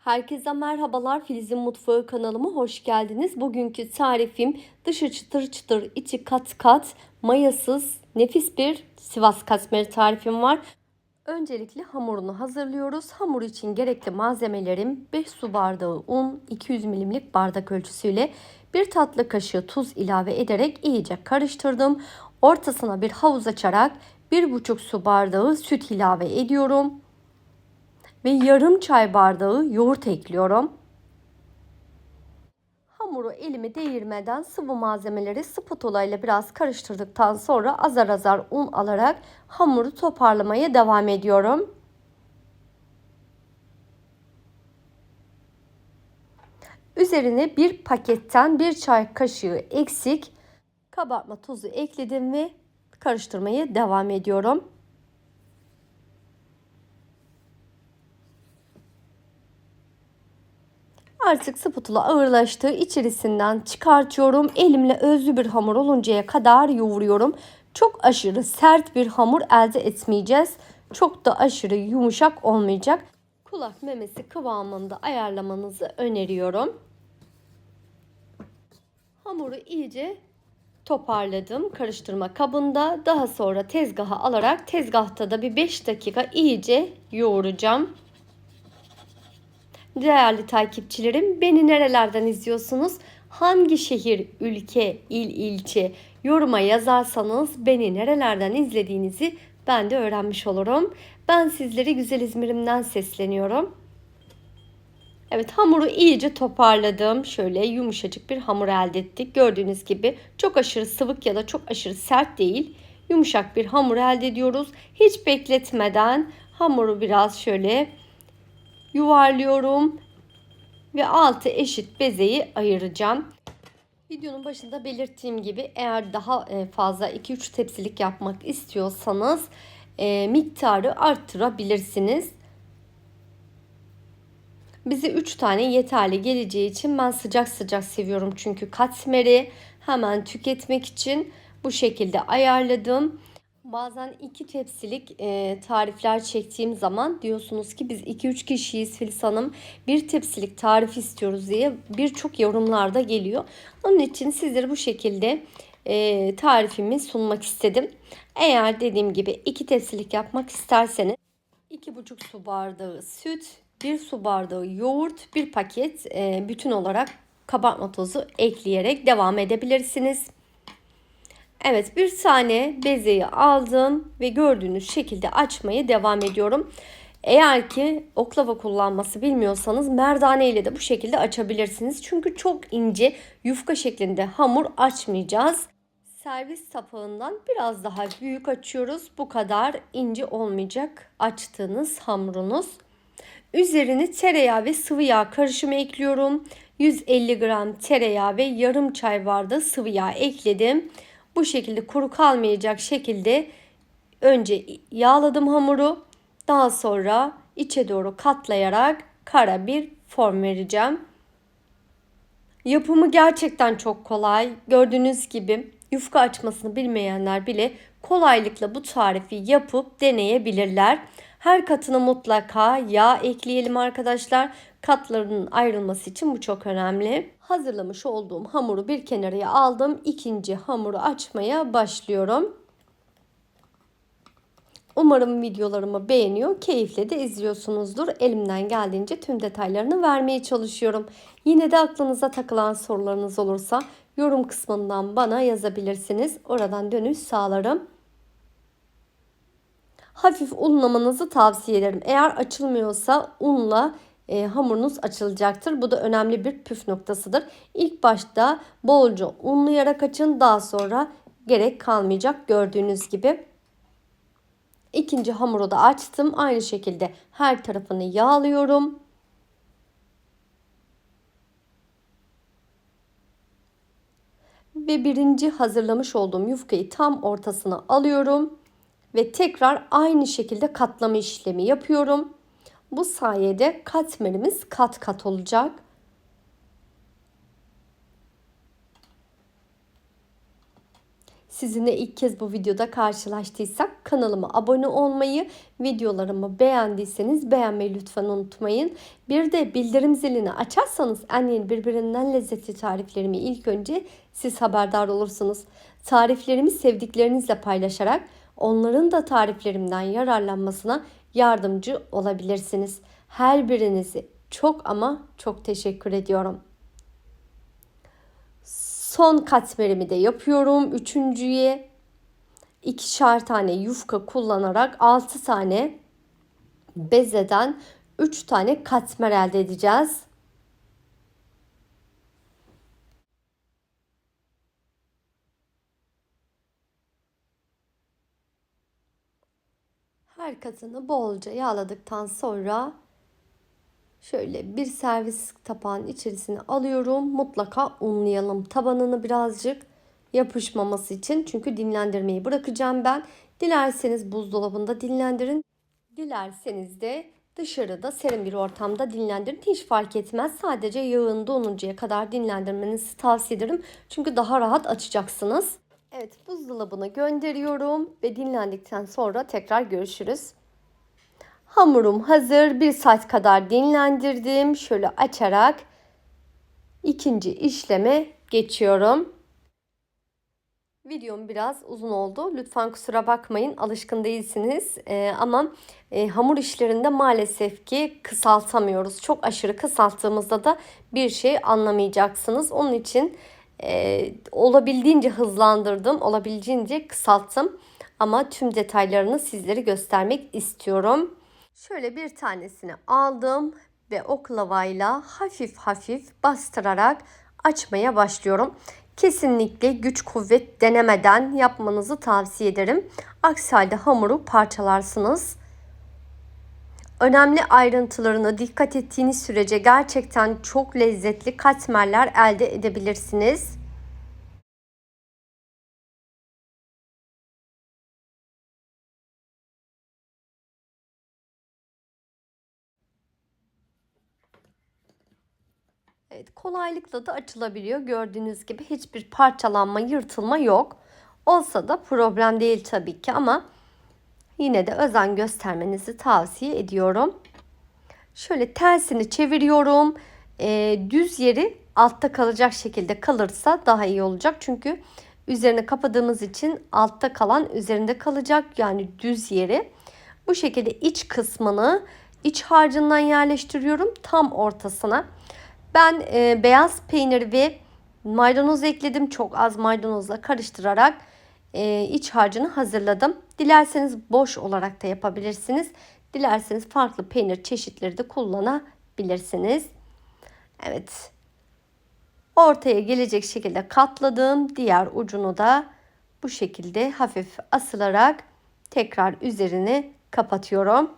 Herkese merhabalar. Filiz'in Mutfağı kanalıma hoş geldiniz. Bugünkü tarifim dışı çıtır çıtır, içi kat kat, mayasız, nefis bir Sivas katmeri tarifim var. Öncelikle hamurunu hazırlıyoruz. Hamur için gerekli malzemelerim 5 su bardağı un, 200 milimlik bardak ölçüsüyle 1 tatlı kaşığı tuz ilave ederek iyice karıştırdım. Ortasına bir havuz açarak 1,5 su bardağı süt ilave ediyorum ve yarım çay bardağı yoğurt ekliyorum. Hamuru elimi değirmeden sıvı malzemeleri spatula ile biraz karıştırdıktan sonra azar azar un alarak hamuru toparlamaya devam ediyorum. Üzerine bir paketten bir çay kaşığı eksik kabartma tozu ekledim ve karıştırmaya devam ediyorum. Artık spatula ağırlaştı. İçerisinden çıkartıyorum. Elimle özlü bir hamur oluncaya kadar yoğuruyorum. Çok aşırı sert bir hamur elde etmeyeceğiz. Çok da aşırı yumuşak olmayacak. Kulak memesi kıvamında ayarlamanızı öneriyorum. Hamuru iyice toparladım karıştırma kabında. Daha sonra tezgaha alarak tezgahta da bir 5 dakika iyice yoğuracağım. Değerli takipçilerim, beni nerelerden izliyorsunuz? Hangi şehir, ülke, il, ilçe yoruma yazarsanız beni nerelerden izlediğinizi ben de öğrenmiş olurum. Ben sizleri güzel İzmir'imden sesleniyorum. Evet hamuru iyice toparladım. Şöyle yumuşacık bir hamur elde ettik. Gördüğünüz gibi çok aşırı sıvık ya da çok aşırı sert değil. Yumuşak bir hamur elde ediyoruz. Hiç bekletmeden hamuru biraz şöyle yuvarlıyorum ve altı eşit bezeyi ayıracağım. Videonun başında belirttiğim gibi eğer daha e, fazla 2-3 tepsilik yapmak istiyorsanız e, miktarı arttırabilirsiniz. Bize 3 tane yeterli geleceği için ben sıcak sıcak seviyorum. Çünkü katmeri hemen tüketmek için bu şekilde ayarladım. Bazen iki tepsilik e, tarifler çektiğim zaman diyorsunuz ki biz 2-3 kişiyiz Filiz Hanım. Bir tepsilik tarif istiyoruz diye birçok yorumlarda geliyor. Onun için sizlere bu şekilde e, tarifimi sunmak istedim. Eğer dediğim gibi iki tepsilik yapmak isterseniz 2,5 su bardağı süt, 1 su bardağı yoğurt, bir paket e, bütün olarak kabartma tozu ekleyerek devam edebilirsiniz. Evet bir tane bezeyi aldım ve gördüğünüz şekilde açmaya devam ediyorum. Eğer ki oklava kullanması bilmiyorsanız merdane ile de bu şekilde açabilirsiniz. Çünkü çok ince yufka şeklinde hamur açmayacağız. Servis tapağından biraz daha büyük açıyoruz. Bu kadar ince olmayacak açtığınız hamurunuz. Üzerini tereyağı ve sıvı yağ karışımı ekliyorum. 150 gram tereyağı ve yarım çay bardağı sıvı yağ ekledim. Bu şekilde kuru kalmayacak şekilde önce yağladım hamuru. Daha sonra içe doğru katlayarak kara bir form vereceğim. Yapımı gerçekten çok kolay. Gördüğünüz gibi yufka açmasını bilmeyenler bile kolaylıkla bu tarifi yapıp deneyebilirler. Her katına mutlaka yağ ekleyelim arkadaşlar. Katlarının ayrılması için bu çok önemli. Hazırlamış olduğum hamuru bir kenarıya aldım. İkinci hamuru açmaya başlıyorum. Umarım videolarımı beğeniyor, keyifle de izliyorsunuzdur. Elimden geldiğince tüm detaylarını vermeye çalışıyorum. Yine de aklınıza takılan sorularınız olursa yorum kısmından bana yazabilirsiniz. Oradan dönüş sağlarım hafif unlamanızı tavsiye ederim. Eğer açılmıyorsa unla e, hamurunuz açılacaktır. Bu da önemli bir püf noktasıdır. İlk başta bolca unlayarak açın. Daha sonra gerek kalmayacak gördüğünüz gibi. İkinci hamuru da açtım. Aynı şekilde her tarafını yağlıyorum. Ve birinci hazırlamış olduğum yufkayı tam ortasına alıyorum ve tekrar aynı şekilde katlama işlemi yapıyorum. Bu sayede katmerimiz kat kat olacak. Sizinle ilk kez bu videoda karşılaştıysak kanalıma abone olmayı, videolarımı beğendiyseniz beğenmeyi lütfen unutmayın. Bir de bildirim zilini açarsanız en yeni birbirinden lezzetli tariflerimi ilk önce siz haberdar olursunuz. Tariflerimi sevdiklerinizle paylaşarak onların da tariflerimden yararlanmasına yardımcı olabilirsiniz. Her birinizi çok ama çok teşekkür ediyorum. Son katmerimi de yapıyorum. Üçüncüye ikişer tane yufka kullanarak 6 tane bezeden 3 tane katmer elde edeceğiz. Her katını bolca yağladıktan sonra Şöyle bir servis tabağın içerisine alıyorum. Mutlaka unlayalım tabanını birazcık yapışmaması için. Çünkü dinlendirmeyi bırakacağım ben. Dilerseniz buzdolabında dinlendirin. Dilerseniz de dışarıda serin bir ortamda dinlendirin. Hiç fark etmez. Sadece yağın donuncaya kadar dinlendirmenizi tavsiye ederim. Çünkü daha rahat açacaksınız. Evet buzdolabına gönderiyorum ve dinlendikten sonra tekrar görüşürüz. Hamurum hazır. Bir saat kadar dinlendirdim. Şöyle açarak ikinci işleme geçiyorum. Videom biraz uzun oldu. Lütfen kusura bakmayın. Alışkın değilsiniz. Ee, ama e, hamur işlerinde maalesef ki kısaltamıyoruz. Çok aşırı kısalttığımızda da bir şey anlamayacaksınız. Onun için e, olabildiğince hızlandırdım. Olabildiğince kısalttım. Ama tüm detaylarını sizlere göstermek istiyorum. Şöyle bir tanesini aldım ve oklavayla hafif hafif bastırarak açmaya başlıyorum. Kesinlikle güç kuvvet denemeden yapmanızı tavsiye ederim. Aksi halde hamuru parçalarsınız. Önemli ayrıntılarına dikkat ettiğiniz sürece gerçekten çok lezzetli katmerler elde edebilirsiniz. Evet, kolaylıkla da açılabiliyor. Gördüğünüz gibi hiçbir parçalanma, yırtılma yok. Olsa da problem değil tabii ki ama yine de özen göstermenizi tavsiye ediyorum. Şöyle tersini çeviriyorum. E, düz yeri altta kalacak şekilde kalırsa daha iyi olacak. Çünkü üzerine kapadığımız için altta kalan üzerinde kalacak. Yani düz yeri. Bu şekilde iç kısmını iç harcından yerleştiriyorum tam ortasına. Ben e, beyaz peynir ve maydanoz ekledim. Çok az maydanozla karıştırarak e, iç harcını hazırladım. Dilerseniz boş olarak da yapabilirsiniz. Dilerseniz farklı peynir çeşitleri de kullanabilirsiniz. Evet. Ortaya gelecek şekilde katladım. Diğer ucunu da bu şekilde hafif asılarak tekrar üzerini kapatıyorum.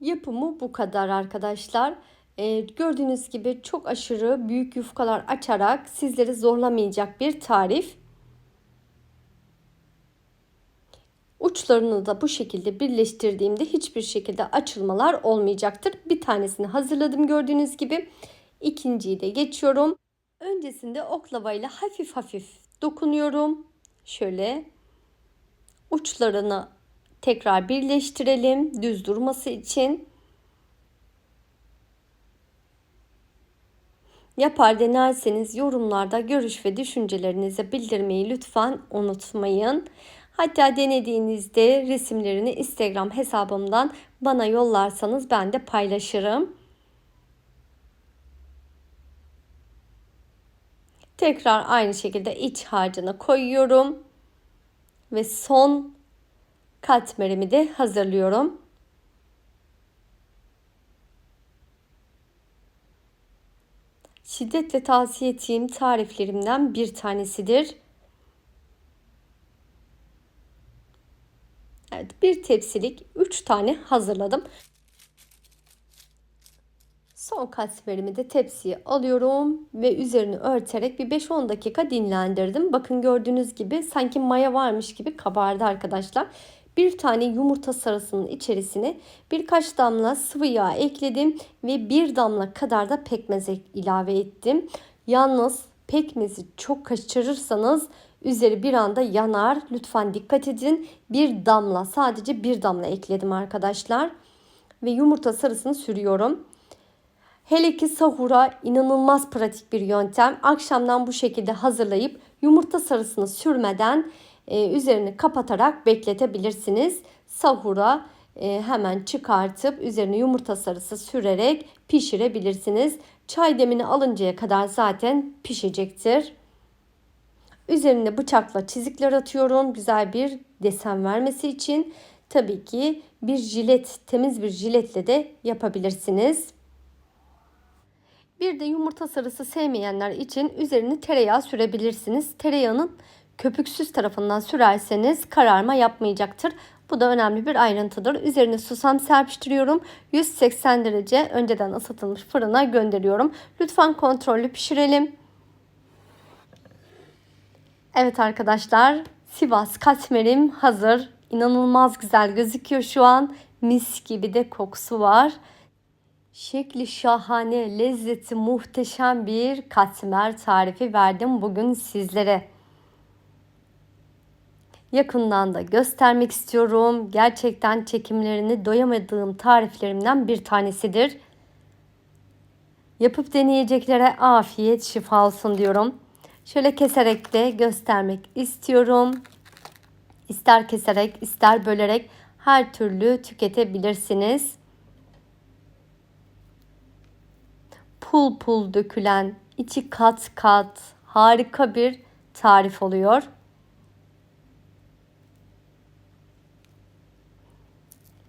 Yapımı bu kadar arkadaşlar. Ee, gördüğünüz gibi çok aşırı büyük yufkalar açarak sizleri zorlamayacak bir tarif. Uçlarını da bu şekilde birleştirdiğimde hiçbir şekilde açılmalar olmayacaktır. Bir tanesini hazırladım gördüğünüz gibi. İkinciyi de geçiyorum. Öncesinde oklavayla hafif hafif dokunuyorum. Şöyle uçlarını tekrar birleştirelim düz durması için. Yapar denerseniz yorumlarda görüş ve düşüncelerinizi bildirmeyi lütfen unutmayın. Hatta denediğinizde resimlerini Instagram hesabımdan bana yollarsanız ben de paylaşırım. Tekrar aynı şekilde iç harcını koyuyorum. Ve son katmerimi de hazırlıyorum. şiddetle tavsiye ettiğim tariflerimden bir tanesidir. Bir tepsilik 3 tane hazırladım. Son katmerimi de tepsiye alıyorum ve üzerini örterek bir 5-10 dakika dinlendirdim. Bakın gördüğünüz gibi sanki maya varmış gibi kabardı arkadaşlar. Bir tane yumurta sarısının içerisine birkaç damla sıvı yağ ekledim ve bir damla kadar da pekmez ilave ettim. Yalnız pekmezi çok kaçırırsanız Üzeri bir anda yanar. Lütfen dikkat edin. Bir damla sadece bir damla ekledim arkadaşlar. Ve yumurta sarısını sürüyorum. Hele ki sahura inanılmaz pratik bir yöntem. Akşamdan bu şekilde hazırlayıp yumurta sarısını sürmeden e, üzerini kapatarak bekletebilirsiniz. Sahura e, hemen çıkartıp üzerine yumurta sarısı sürerek pişirebilirsiniz. Çay demini alıncaya kadar zaten pişecektir. Üzerine bıçakla çizikler atıyorum. Güzel bir desen vermesi için. Tabii ki bir jilet, temiz bir jiletle de yapabilirsiniz. Bir de yumurta sarısı sevmeyenler için üzerini tereyağı sürebilirsiniz. Tereyağının köpüksüz tarafından sürerseniz kararma yapmayacaktır. Bu da önemli bir ayrıntıdır. Üzerine susam serpiştiriyorum. 180 derece önceden ısıtılmış fırına gönderiyorum. Lütfen kontrollü pişirelim. Evet arkadaşlar Sivas katmerim hazır. İnanılmaz güzel gözüküyor şu an. Mis gibi de kokusu var. Şekli şahane, lezzeti muhteşem bir katmer tarifi verdim bugün sizlere. Yakından da göstermek istiyorum. Gerçekten çekimlerini doyamadığım tariflerimden bir tanesidir. Yapıp deneyeceklere afiyet şifa olsun diyorum. Şöyle keserek de göstermek istiyorum. İster keserek, ister bölerek her türlü tüketebilirsiniz. Pul pul dökülen, içi kat kat harika bir tarif oluyor.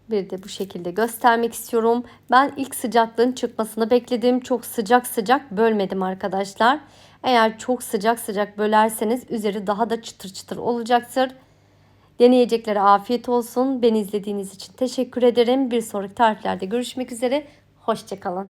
Bir de bu şekilde göstermek istiyorum. Ben ilk sıcaklığın çıkmasını bekledim. Çok sıcak sıcak bölmedim arkadaşlar. Eğer çok sıcak sıcak bölerseniz üzeri daha da çıtır çıtır olacaktır. Deneyeceklere afiyet olsun. Beni izlediğiniz için teşekkür ederim. Bir sonraki tariflerde görüşmek üzere. Hoşçakalın.